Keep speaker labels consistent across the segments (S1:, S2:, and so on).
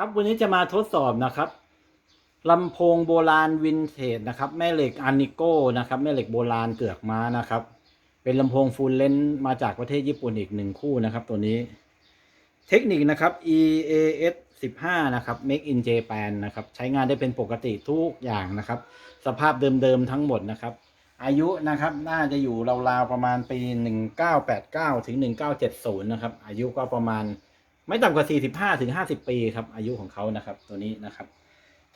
S1: ครับวันนี้จะมาทดสอบนะครับลำโพงโบราณวินเทจนะครับ แม่เหล็กอานิโก้นะครับ แม่เหล็กโบราณเกือกม้านะครับ เป็นลำโพงฟูลเลนมาจากประเทศญี่ปุ่นอีกหนึ่งคู่นะครับ ตัวนี้ เทคนิคนะครับ EAS 15 นะครับ Make in Japan นะครับ ใช้งานได้เป็นปกติทุกอย่างนะครับ สภาพเดิมๆทั้งหมดนะครับ อายุนะครับน่าจะอยู่ราวๆประมาณปี 1989 ถึง 1970 นะครับ อายุก็ประมาณ ไม่ต่ำกว่า 45ถึง50 ปีครับ อายุของเขานะครับ ตัวนี้นะครับ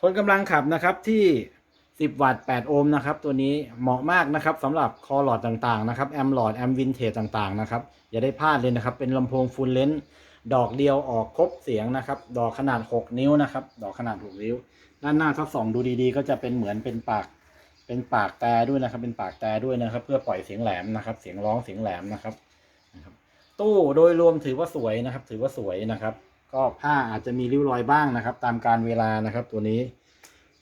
S1: ทนกำลังขับนะครับที่ 10 วัตต์ 8 โอห์มนะครับ ตัวนี้เหมาะมากนะครับสำหรับคอหลอดต่างๆนะครับแอมหลอดแอมวินเทจต่างๆนะครับ อย่าได้พลาดเลยนะครับ เป็นลำโพงฟูลเลนส์ดอกเดียวออกครบเสียงนะครับ ดอกขนาด 6 นิ้วนะครับ ดอกขนาด 6 นิ้ว ด้านหน้าถ้าส่องดูดีๆ ก็จะเป็นเหมือนเป็นปาก เป็นปากแต่ด้วยนะครับ เป็นปากแต่ด้วยนะครับ เพื่อปล่อยเสียงแหลมนะครับ เสียงร้องเสียงแหลมนะครับ ตู้โดยรวมถือว่าสวยนะครับ ถือว่าสวยนะครับ ก็ผ้าอาจจะมีริ้วรอยบ้างนะครับ ตามการเวลานะครับ ตัวนี้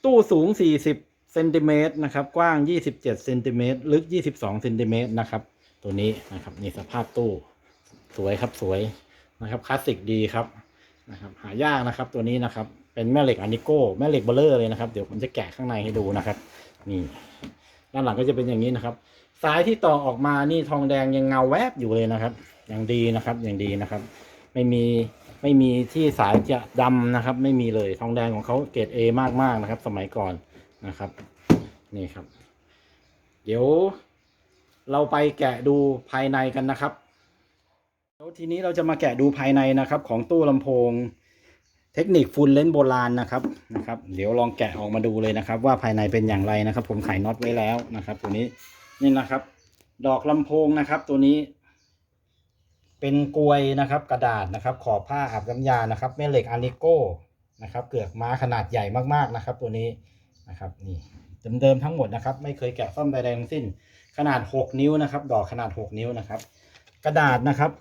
S1: ตู้สูง 40เซนติเมตรนะครับ กว้าง 27เซนติเมตรลึก 22เซนติเมตรนะครับ ตัวนี้นะครับนี่สภาพตู้สวยครับสวยนะครับคลาสสิกดีครับนะครับ หายากนะครับ ตัวนี้นะครับ เป็นแม่เหล็กอานิโก้แม่เหล็กเบลเลอร์เลยนะครับ เดี๋ยวผมจะแกะข้างในให้ดูนะครับ นี่ ด้านหลังก็จะเป็นอย่างนี้นะครับ สายที่ต่อออกมานี่ทองแดงยังเงาแวบอยู่เลยนะครับ อย่างดีนะครับ อย่างดีนะครับ ไม่มีไม่มีที่สายจะดำนะครับ ไม่มีเลยทองแดงของเขาเกรด A มากมากๆนะครับ สมัยก่อนนะครับ นี่ครับ เดี๋ยวเราไปแกะดูภายในกันนะครับแล้วทีนี้เราจะมาแกะดูภายในนะครับ ของตู้ลำโพง เทคนิคฟูลเลนโบราณนะครับนะครับ เดี๋ยวลองแกะออกมาดูเลยนะครับ ว่าภายในเป็นอย่างไรนะครับ ผมไขน็อตไว้แล้วนะครับ ตัวนี้ นี่นะครับ ดอกลำโพงนะครับตัวนี้ เป็นกลวยนะครับกระดาษนะครับ ขอบผ้าอาบน้ำยานะครับแม่เหล็กอานิโก้นะครับ เกือกม้าขนาดใหญ่มากๆนะครับ ตัวนี้นะครับนี่เดิมๆทั้งหมดนะครับ ไม่เคยแกะซ่อมใดๆทั้งสิ้น ขนาด 6 นิ้วนะครับ ดอกขนาด 6 นิ้วนะครับ กระดาษนะครับ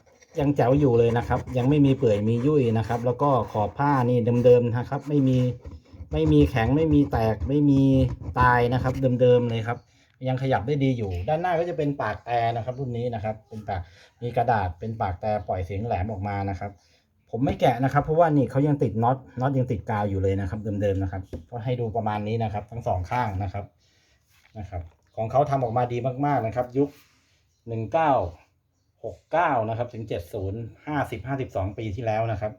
S1: ยังแจ๋วอยู่เลยนะครับ ยังไม่มีเปื่อยมียุ่ยนะครับ แล้วก็ขอบผ้านี่เดิมๆนะครับ ไม่มีไม่มีแข็งไม่มีแตกไม่มีตายนะครับ เดิมๆเลยครับ ยังขยับได้ดีอยู่ ด้านหน้าก็จะเป็นปากแต่นะครับ รุ่นนี้นะครับ เป็นปากมีกระดาษเป็นปากแต่ปล่อยเสียงแหลมออกมานะครับ ผมไม่แกะนะครับ เพราะว่านี่เขายังติดน็อตน็อตยังติดกาวอยู่เลยนะครับ เดิมๆนะครับ ก็ให้ดูประมาณนี้นะครับ ทั้งสองข้างนะครับนะครับ ของเขาทำออกมาดีมากๆนะครับ ยุคหนึ่งเก้าหกเก้านะครับถึงเจ็ดศูนย์ห้าสิบห้าสิบสองปีที่แล้วนะครับ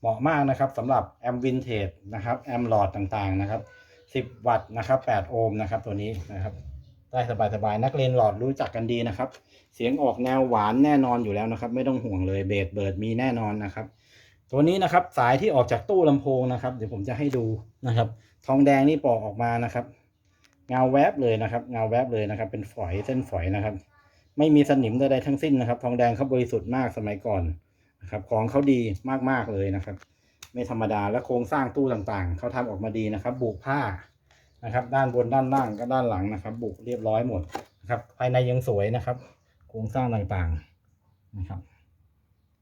S1: เหมาะมากนะครับสำหรับแอมวินเทจนะครับแอมหลอดต่างๆนะครับสิบวัตต์นะครับแปดโอห์มนะครับตัวนี้นะครับ ได้สบายๆนักเรียนหลอดรู้จักกันดีนะครับ เสียงออกแนวหวานแน่นอนอยู่แล้วนะครับ ไม่ต้องห่วงเลยเบสเบิร์ดมีแน่นอนนะครับ ตัวนี้นะครับสายที่ออกจากตู้ลำโพงนะครับ เดี๋ยวผมจะให้ดูนะครับ ทองแดงนี่ปอกออกมานะครับ เงาแวบเลยนะครับ เงาแวบเลยนะครับ เป็นฝอยเส้นฝอยนะครับ ไม่มีสนิมใดๆทั้งสิ้นนะครับ ทองแดงเขาบริสุทธิ์มากสมัยก่อนนะครับของเขาดีมากๆเลยนะครับ ไม่ธรรมดาและโครงสร้างตู้ต่างๆเขาทำออกมาดีนะครับ บุผ้า นะครับ ด้านบนด้านล่างก็ด้านหลังนะครับ บุเรียบร้อยหมดนะครับ ภายในยังสวยนะครับ โครงสร้างต่างๆนะครับ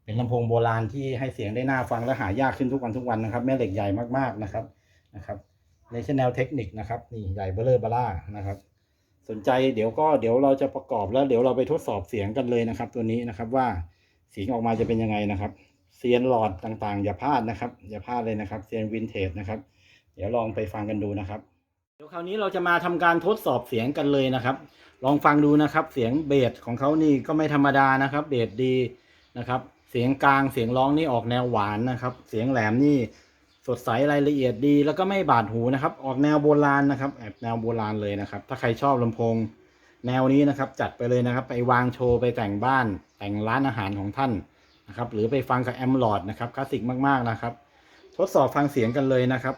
S1: เป็นลำโพงโบราณที่ให้เสียงได้น่าฟังและหายากขึ้นทุกวันทุกวันนะครับ แม่เหล็กใหญ่มากๆนะครับนะครับในชแนลเทคนิคนะครับนี่ใหญ่เบลเลอร์บล่านะครับ สนใจเดี๋ยวก็เดี๋ยวเราจะประกอบแล้วเดี๋ยวเราไปทดสอบเสียงกันเลยนะครับ ตัวนี้นะครับว่าเสียงออกมาจะเป็นยังไงนะครับเซียนหลอดต่างๆ อย่าพลาดนะครับ อย่าพลาดเลยนะครับเซียนวินเทจนะครับ เดี๋ยวลองไปฟังกันดูนะครับ เดี๋ยวคราวนี้เราจะมาทำการทดสอบเสียงกันเลยนะครับ ลองฟังดูนะครับ เสียงเบสของเขานี่ก็ไม่ธรรมดานะครับ เบสดีนะครับ เสียงกลางเสียงร้องนี่ออกแนวหวานนะครับ เสียงแหลมนี่สดใสรายละเอียดดี แล้วก็ไม่บาดหูนะครับ ออกแนวโบราณนะครับแอบแนวโบราณเลยนะครับ ถ้าใครชอบลำโพง แนวนี้นะครับ จัดไปเลยนะครับ ไปวางโชว์ไปแต่งบ้าน แต่งร้านอาหารของท่านนะครับ หรือไปฟังกับแอมลอดนะครับคลาสสิกมากๆนะครับ ทดสอบฟังเสียงกันเลยนะครับ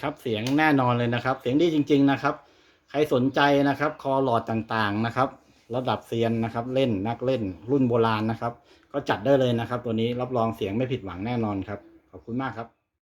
S1: ครับ เสียงแน่นอนเลยนะครับ เสียงดีจริง ๆนะครับ ใครสนใจนะครับ คอหลอดต่างๆนะครับ ระดับเซียนนะครับ เล่นนักเล่น รุ่นโบราณนะครับ ก็จัดได้เลยนะครับ ตัวนี้รับรองเสียงไม่ผิดหวังแน่นอนครับ ขอบคุณมากครับ